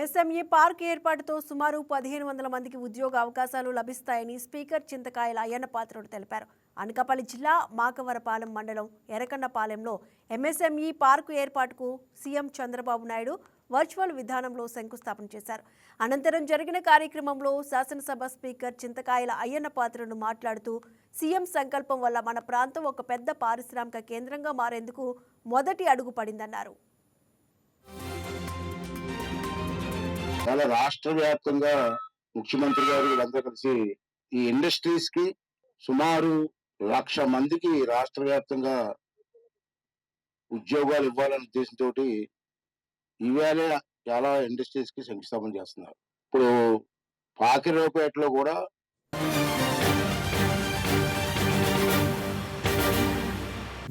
MSME park ఏర్పాటుతో సుమారు పదిహేను వందల మందికి ఉద్యోగ అవకాశాలు లభిస్తాయని స్పీకర్ చింతకాయల అయ్యన్న పాత్రుడు తెలిపారు. అనకాపల్లి జిల్లా మాకవరపాలెం మండలం ఎరకండపాలెంలో ఎంఎస్ఎంఈ పార్కు ఏర్పాటుకు సీఎం చంద్రబాబు నాయుడు వర్చువల్ విధానంలో శంకుస్థాపన చేశారు. అనంతరం జరిగిన కార్యక్రమంలో శాసనసభ స్పీకర్ చింతకాయల అయ్యన్న పాత్రను మాట్లాడుతూ సీఎం సంకల్పం వల్ల మన ప్రాంతం ఒక పెద్ద పారిశ్రామిక కేంద్రంగా మారేందుకు మొదటి అడుగు పడిందన్నారు. చాలా రాష్ట్ర వ్యాప్తంగా ముఖ్యమంత్రి గారు వీళ్ళందరూ కలిసి ఈ ఇండస్ట్రీస్కి సుమారు లక్ష మందికి రాష్ట్ర వ్యాప్తంగా ఉద్యోగాలు ఇవ్వాలనే ఉద్దేశంతో ఇవాళ చాలా ఇండస్ట్రీస్కి శంకుస్థాపన చేస్తున్నారు. ఇప్పుడు పాకిరేపేటలో కూడా